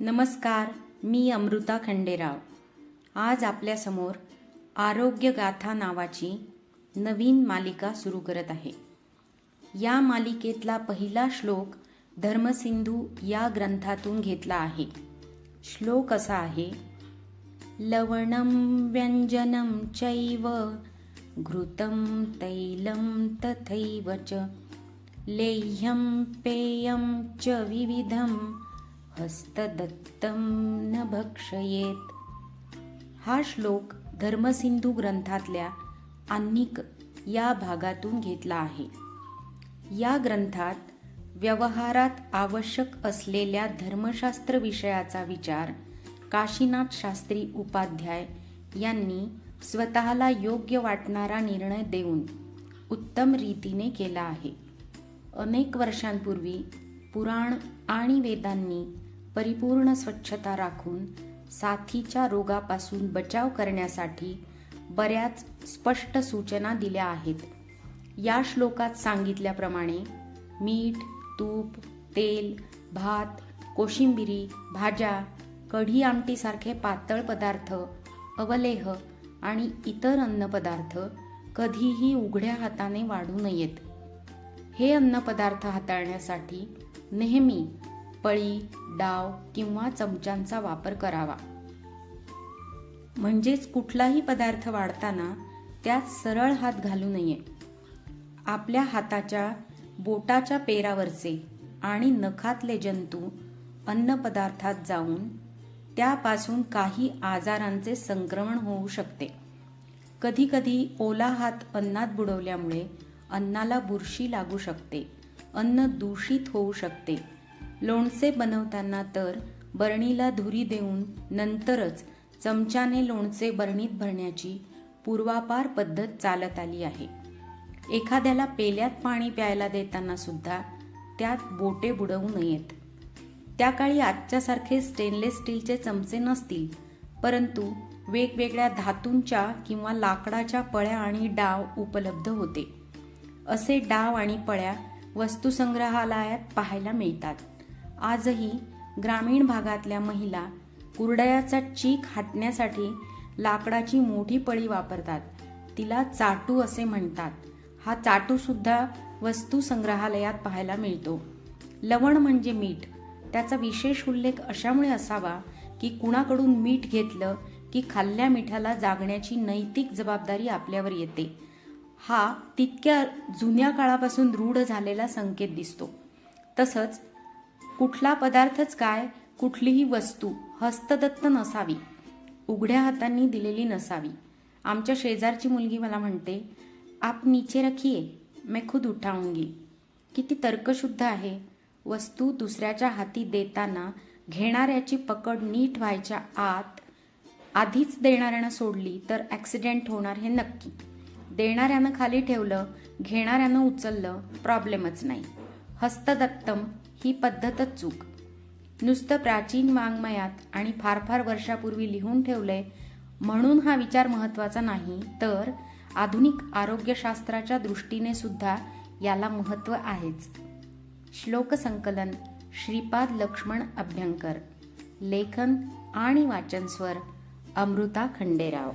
नमस्कार मी अमृता खंडेराव. आज आपल्यासमोर आरोग्य गाथा नावाची नवीन मालिका सुरू करत आहे. या मालिकेतला पहिला श्लोक धर्मसिंधू या ग्रंथातून घेतला आहे. श्लोक असा आहे लवणं व्यंजनं चैव घृतं तैलं तथैव च लेह्यं पेयं च विविधं हस्तदत्तम न भक्षयेत. हा श्लोक धर्मसिंधू ग्रंथातल्या अन्निक या भागातून घेतला आहे. या ग्रंथात व्यवहारात आवश्यक असलेल्या धर्मशास्त्र विषयाचा विचार काशीनाथ शास्त्री उपाध्याय यांनी स्वतःला योग्य वाटणारा निर्णय देऊन उत्तम रीतीने केला आहे. अनेक वर्षांपूर्वी पुराण आणि वेदांनी परिपूर्ण स्वच्छता राखून साथीच्या रोगापासून बचाव करण्यासाठी बऱ्याच स्पष्ट सूचना दिल्या आहेत. या श्लोकात सांगितल्याप्रमाणे मीठ तूप तेल भात कोशिंबिरी भाज्या कढी आमटीसारखे पातळ पदार्थ अवलेह आणि इतर अन्नपदार्थ कधीही उघड्या हाताने वाढू नयेत. हे अन्नपदार्थ हाताळण्यासाठी नेहमी पळी डाव किंवा चमच्यांचा वापर करावा. म्हणजेच कुठलाही पदार्थ वाढताना त्यात सरळ हात घालू नये. आपल्या हाताच्या बोटाच्या पेरावरचे आणि नखातले जंतू अन्नपदार्थात जाऊन त्यापासून काही आजारांचे संक्रमण होऊ शकते. कधीकधी ओला हात अन्नात बुडवल्यामुळे अन्नाला बुरशी लागू शकते. अन्न दूषित होऊ शकते. लोणचे बनवताना तर बरणीला धुरी देऊन नंतरच चमच्याने लोणचे बरणीत भरण्याची पूर्वापार पद्धत चालत आली आहे. एखाद्याला पेल्यात पाणी प्यायला देताना सुद्धा त्यात बोटे बुडवू नयेत. त्या काळी आजच्यासारखे स्टेनलेस स्टीलचे चमचे नसतील परंतु वेगवेगळ्या धातूंच्या किंवा लाकडाच्या पळ्या आणि डाव उपलब्ध होते. असे डाव आणि पळ्या वस्तुसंग्रहालयात पाहायला मिळतात. आजही ग्रामीण भागातल्या महिला कुरडयाचा चीक हाटण्यासाठी लाकडाची मोठी पळी वापरतात. तिला चाटू असे म्हणतात. हा चाटू सुद्धा वस्तू संग्रहालयात पाहायला मिळतो. लवण म्हणजे मीठ. त्याचा विशेष उल्लेख अशामुळे असावा की कुणाकडून मीठ घेतलं की खाल्ल्या मिठाला जागण्याची नैतिक जबाबदारी आपल्यावर येते. हा तितक्या जुन्या काळापासून रूढ झालेला संकेत दिसतो. तसंच कुठला पदार्थच काय कुठलीही वस्तू हस्तदत्त नसावी. उघड्या हातांनी दिलेली नसावी. आमच्या शेजारची मुलगी मला म्हणते आप नीचे रखिये मैं खुद उठाऊंगी. किती तर्कशुद्ध आहे. वस्तू दुसऱ्याच्या हाती देताना घेणाऱ्याची पकड नीट व्हायच्या आत आधीच देणाऱ्यानं सोडली तर ॲक्सिडेंट होणार हे नक्की. देणाऱ्यानं खाली ठेवलं घेणाऱ्यानं उचललं प्रॉब्लेमच नाही. हस्तदत्तम ही पद्धतच चूक. नुसतं प्राचीन वाङ्मयात आणि फार फार वर्षापूर्वी लिहून ठेवलंय म्हणून हा विचार महत्त्वाचा नाही तर आधुनिक आरोग्यशास्त्राच्या दृष्टीने सुद्धा याला महत्त्व आहेच. श्लोक संकलन श्रीपाद लक्ष्मण अभ्यंकर. लेखन आणि वाचनस्वर अमृता खंडेराव.